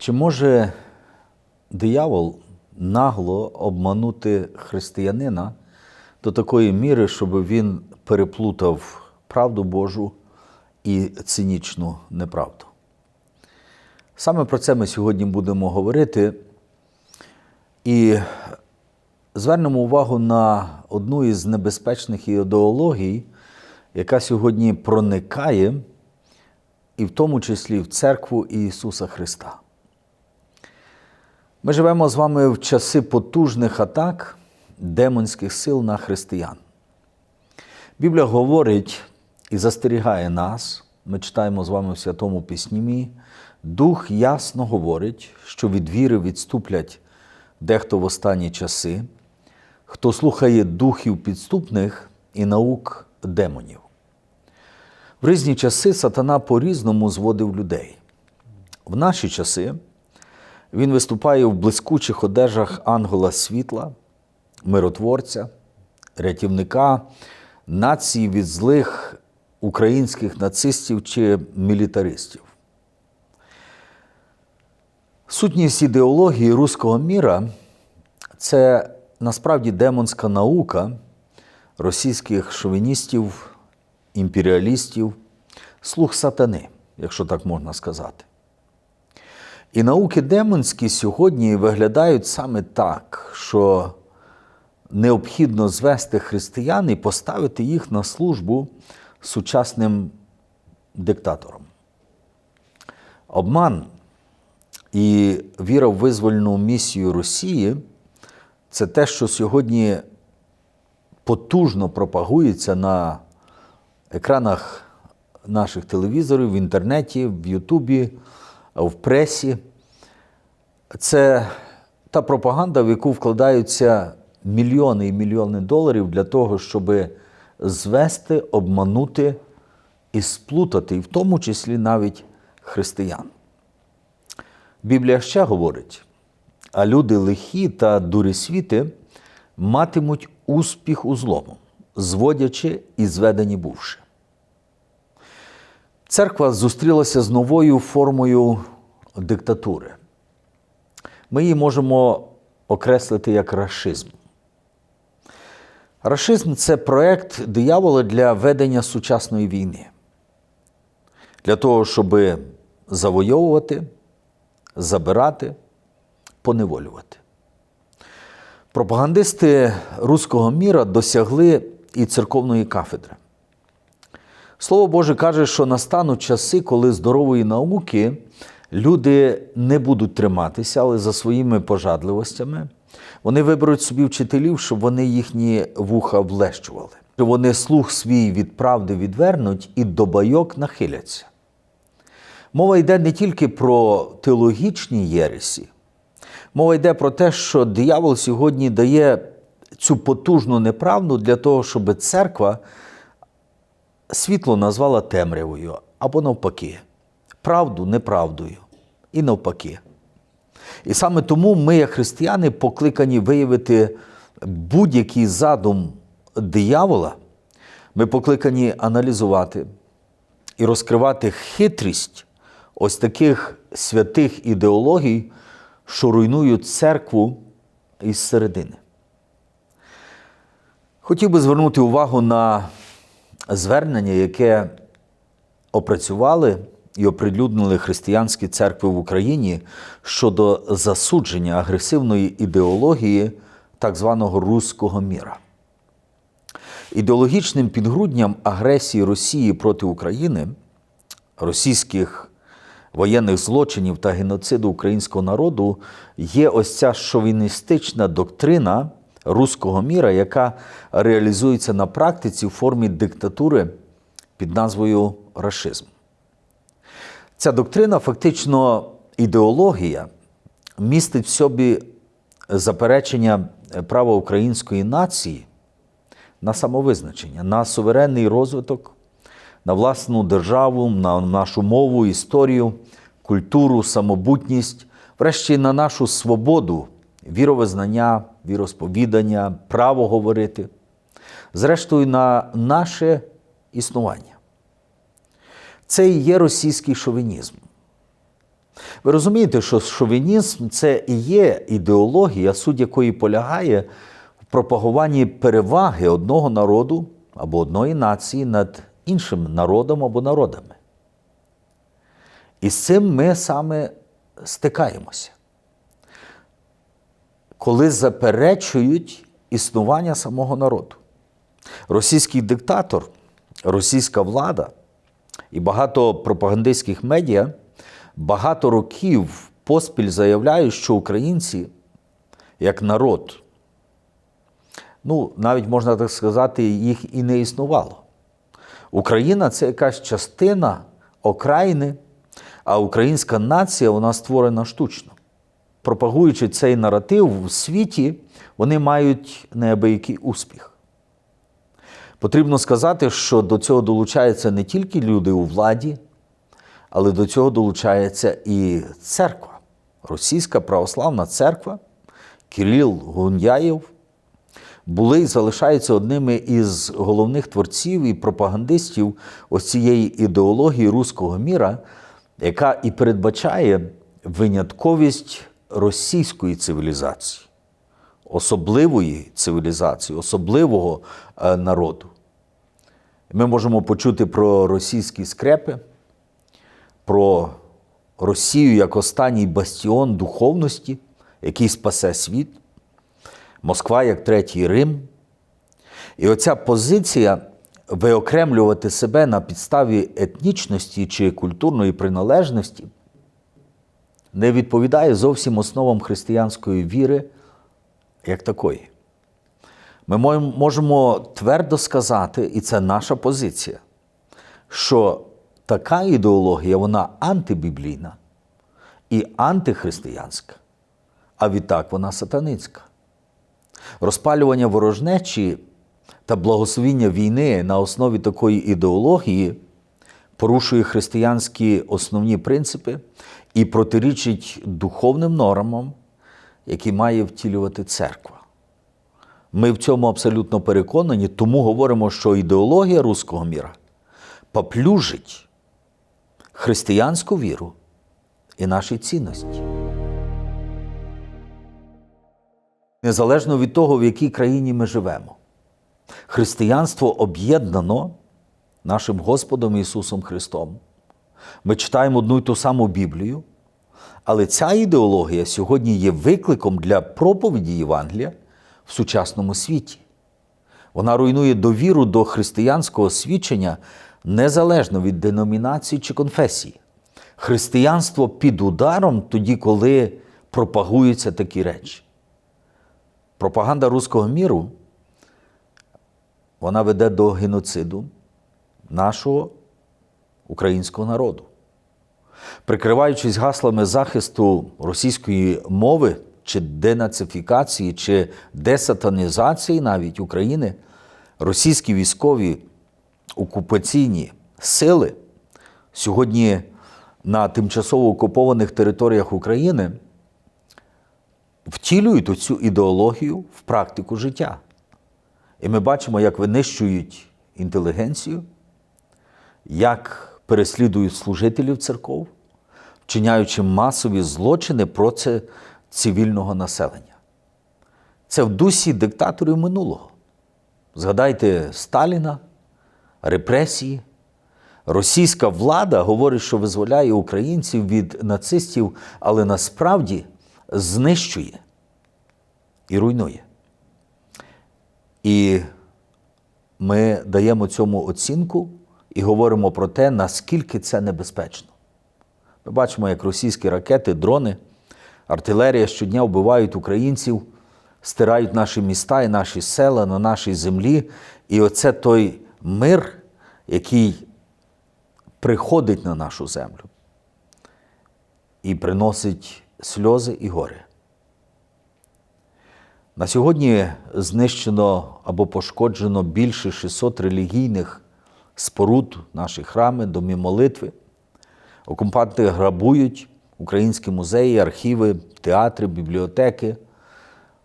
Чи може диявол нагло обманути християнина до такої міри, щоб він переплутав правду Божу і цинічну неправду? Саме про це ми сьогодні будемо говорити і звернемо увагу на одну із небезпечних ідеологій, яка сьогодні проникає і в тому числі в церкву Ісуса Христа. Ми живемо з вами в часи потужних атак демонських сил на християн. Біблія говорить і застерігає нас, ми читаємо з вами в Святому Письмі, Дух ясно говорить, що від віри відступлять дехто в останні часи, хто слухає духів підступних і наук демонів. В різні часи сатана по-різному зводив людей. В наші часи він виступає в блискучих одежах ангела світла, миротворця, рятівника нації від злих українських нацистів чи мілітаристів. Сутність ідеології руського міра це насправді демонська наука російських шовіністів, імперіалістів, слуг сатани, якщо так можна сказати. І науки демонські сьогодні виглядають саме так, що необхідно звести християн і поставити їх на службу сучасним диктаторам. Обман і віра в визвольну місію Росії це те, що сьогодні потужно пропагується на екранах наших телевізорів, в інтернеті, в Ютубі, в пресі. Це та пропаганда, в яку вкладаються мільйони і мільйони доларів для того, щоб звести, обманути і сплутати, і в тому числі навіть християн. Біблія ще говорить, а люди лихі та дурісвіти матимуть успіх у злому, зводячи і зведені бувши. Церква зустрілася з новою формою диктатури. Ми її можемо окреслити як рашизм. Рашизм це проект диявола для ведення сучасної війни, для того, щоб завойовувати, забирати, поневолювати. Пропагандисти руського міра досягли і церковної кафедри. Слово Боже каже, що настануть часи, коли здорової науки люди не будуть триматися, але за своїми пожадливостями вони виберуть собі вчителів, щоб вони їхні вуха влещували. Вони слух свій від правди відвернуть і до байок нахиляться. Мова йде не тільки про теологічні єресі, мова йде про те, що диявол сьогодні дає цю потужну неправду для того, щоб церква світло назвала темрявою або навпаки, правду неправдою і навпаки. І саме тому ми, як християни, покликані виявити будь-який задум диявола, ми покликані аналізувати і розкривати хитрість ось таких святих ідеологій, що руйнують церкву із середини. Хотів би звернути увагу на звернення, яке опрацювали і оприлюднили християнські церкви в Україні щодо засудження агресивної ідеології так званого руського міра. Ідеологічним підгрудням агресії Росії проти України, російських воєнних злочинів та геноциду українського народу є ось ця шовіністична доктрина руського міра, яка реалізується на практиці в формі диктатури під назвою рашизм. Ця доктрина, фактично ідеологія, містить в собі заперечення права української нації на самовизначення, на суверенний розвиток, на власну державу, на нашу мову, історію, культуру, самобутність, врешті на нашу свободу, віровизнання, віросповідання, право говорити, зрештою, на наше існування. Це і є російський шовінізм. Ви розумієте, що шовінізм це і є ідеологія, суть якої полягає в пропагуванні переваги одного народу або одної нації над іншим народом або народами. І з цим ми саме стикаємося. Коли заперечують існування самого народу. Російський диктатор, російська влада і багато пропагандистських медіа багато років поспіль заявляють, що українці як народ, ну, навіть можна так сказати, їх і не існувало. Україна це якась частина окраїни, а українська нація вона створена штучно. Пропагуючи цей наратив в світі, вони мають неабиякий успіх. Потрібно сказати, що до цього долучаються не тільки люди у владі, але до цього долучається і церква, Російська православна церква, Кирил Гуньяєв були і залишаються одними із головних творців і пропагандистів ось цієї ідеології руського міра, яка і передбачає винятковість російської цивілізації, особливої цивілізації, особливого е, народу. Ми можемо почути про російські скрепи, про Росію як останній бастіон духовності, який спасе світ, Москва як третій Рим. І оця позиція виокремлювати себе на підставі етнічності чи культурної приналежності не відповідає зовсім основам християнської віри як такої. Ми можемо твердо сказати, і це наша позиція, що така ідеологія вона антибіблійна і антихристиянська, а відтак вона сатаницька. Розпалювання ворожнечі та благословіння війни на основі такої ідеології порушує християнські основні принципи і протирічить духовним нормам, які має втілювати церква. Ми в цьому абсолютно переконані, тому говоримо, що ідеологія руського міра поплюжить християнську віру і наші цінності. Незалежно від того, в якій країні ми живемо. Християнство об'єднано нашим Господом Ісусом Христом. Ми читаємо одну й ту саму Біблію, але ця ідеологія сьогодні є викликом для проповіді Євангелія в сучасному світі. Вона руйнує довіру до християнського свідчення незалежно від деномінації чи конфесії. Християнство під ударом тоді, коли пропагуються такі речі. Пропаганда руського міру вона веде до геноциду нашого українського народу. Прикриваючись гаслами захисту російської мови чи денацифікації, чи десатанізації навіть України, російські військові окупаційні сили сьогодні на тимчасово окупованих територіях України втілюють цю ідеологію в практику життя. І ми бачимо, як винищують інтелігенцію, як переслідують служителів церков, вчиняючи масові злочини проти цивільного населення. Це в дусі диктаторів минулого. Згадайте Сталіна, репресії. Російська влада говорить, що визволяє українців від нацистів, але насправді знищує і руйнує. І ми даємо цьому оцінку і говоримо про те, наскільки це небезпечно. Ми бачимо, як російські ракети, дрони, артилерія щодня вбивають українців, стирають наші міста і наші села на нашій землі. І оце той мир, який приходить на нашу землю і приносить сльози і горе. На сьогодні знищено або пошкоджено більше 600 релігійних споруд, наші храми, домі молитви. Окупанти грабують українські музеї, архіви, театри, бібліотеки.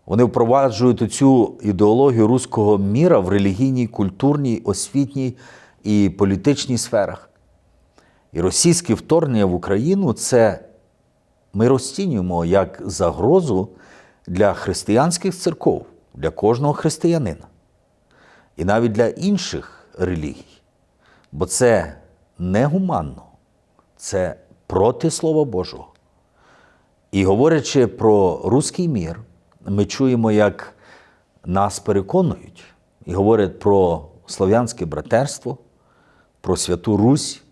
Вони впроваджують цю ідеологію руського міра в релігійній, культурній, освітній і політичній сферах. І російське вторгнення в Україну це ми розцінюємо як загрозу для християнських церков, для кожного християнина і навіть для інших релігій. Бо це негуманно, це проти Слова Божого. І говорячи про руський мір, ми чуємо, як нас переконують і говорять про слов'янське братерство, про Святу Русь,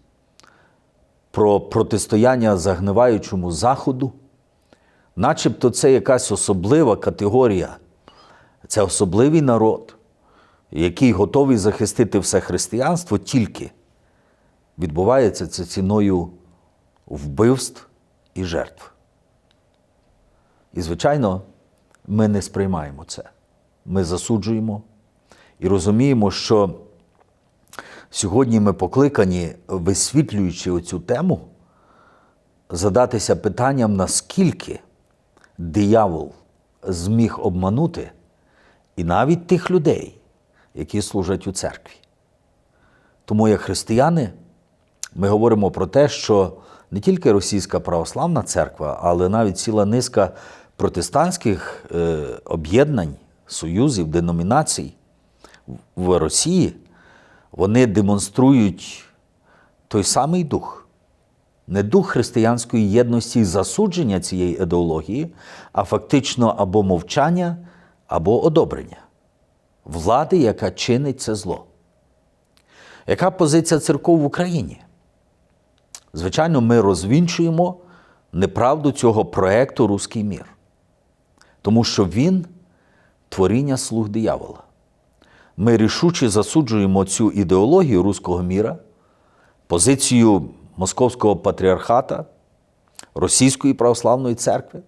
про протистояння загниваючому Заходу, начебто це якась особлива категорія, це особливий народ, який готовий захистити все християнство, тільки відбувається це ціною вбивств і жертв. І, звичайно, ми не сприймаємо це. Ми засуджуємо і розуміємо, що сьогодні ми покликані, висвітлюючи оцю тему, задатися питанням, наскільки диявол зміг обманути і навіть тих людей, які служать у церкві. Тому, як християни, ми говоримо про те, що не тільки Російська православна церква, але навіть ціла низка протестантських е, об'єднань, союзів, деномінацій в Росії, вони демонструють той самий дух. Не дух християнської єдності і засудження цієї ідеології, а фактично або мовчання, або одобрення влади, яка чинить це зло. Яка позиція церков в Україні? Звичайно, ми розвінчуємо неправду цього проекту Руський мір, тому що він творіння слуг диявола. Ми рішуче засуджуємо цю ідеологію руського міра, позицію Московського патріархата, Російської православної церкви,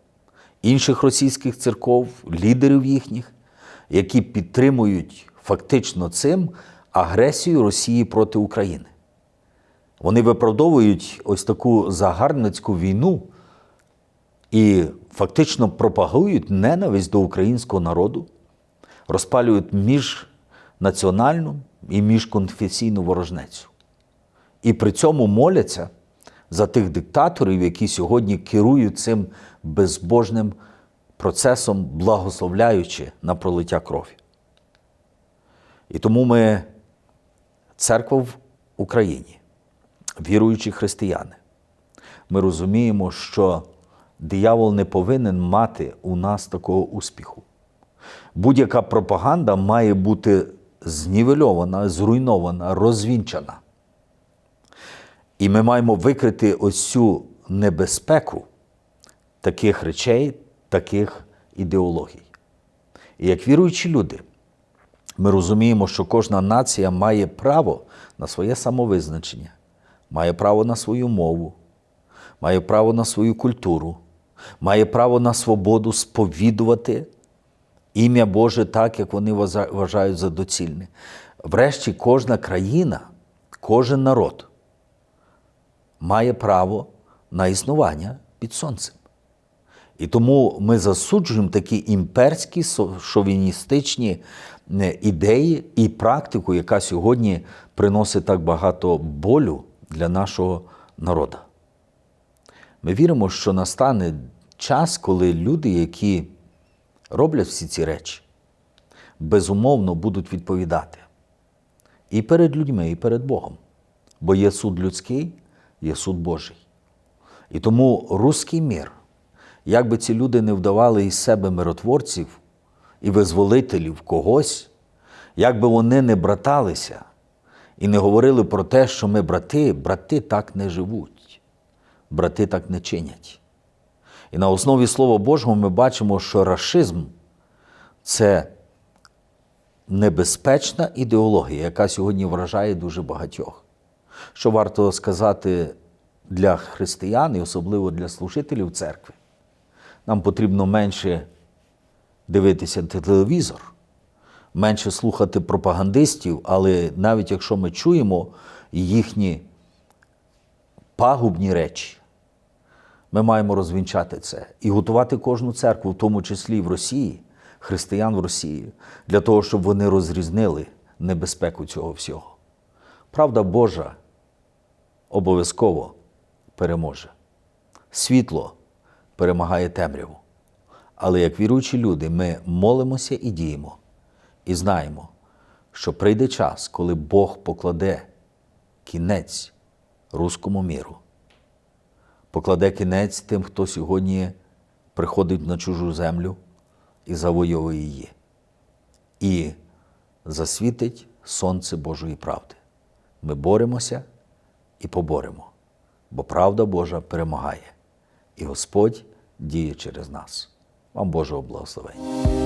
інших російських церков, лідерів їхніх, які підтримують фактично цим агресію Росії проти України. Вони виправдовують ось таку загарбницьку війну і фактично пропагують ненависть до українського народу, розпалюють міжнаціональну і міжконфесійну ворожнецю. І при цьому моляться за тих диктаторів, які сьогодні керують цим безбожним процесом, благословляючи на пролиття крові. І тому ми, церква в Україні, віруючі християни, ми розуміємо, що диявол не повинен мати у нас такого успіху. Будь-яка пропаганда має бути знівельована, зруйнована, розвінчана. І ми маємо викрити ось цю небезпеку таких речей, таких ідеологій. І як віруючі люди, ми розуміємо, що кожна нація має право на своє самовизначення, має право на свою мову, має право на свою культуру, має право на свободу сповідувати ім'я Боже так, як вони вважають за доцільне. Врешті, кожна країна, кожен народ має право на існування під сонцем. І тому ми засуджуємо такі імперські шовіністичні е, ідеї і практику, яка сьогодні приносить так багато болю для нашого народу. Ми віримо, що настане час, коли люди, які роблять всі ці речі, безумовно будуть відповідати і перед людьми, і перед Богом. Бо є суд людський, є суд Божий. І тому руський мір як би ці люди не вдавали із себе миротворців і визволителів когось, як би вони не браталися і не говорили про те, що ми брати, брати так не живуть, брати так не чинять. І на основі Слова Божого ми бачимо, що рашизм це небезпечна ідеологія, яка сьогодні вражає дуже багатьох. Що варто сказати для християн і особливо для служителів церкви. Нам потрібно менше дивитися телевізор, менше слухати пропагандистів, але навіть якщо ми чуємо їхні пагубні речі, ми маємо розвінчати це і готувати кожну церкву, в тому числі в Росії, християн в Росії, для того, щоб вони розрізнили небезпеку цього всього. Правда Божа обов'язково переможе. Світло перемагає темряву. Але як віруючі люди, ми молимося і діємо, і знаємо, що прийде час, коли Бог покладе кінець руському міру, покладе кінець тим, хто сьогодні приходить на чужу землю і завойовує її, і засвітить сонце Божої правди. Ми боремося і поборемо, бо правда Божа перемагає, і Господь діє через нас. Вам Божого благословення.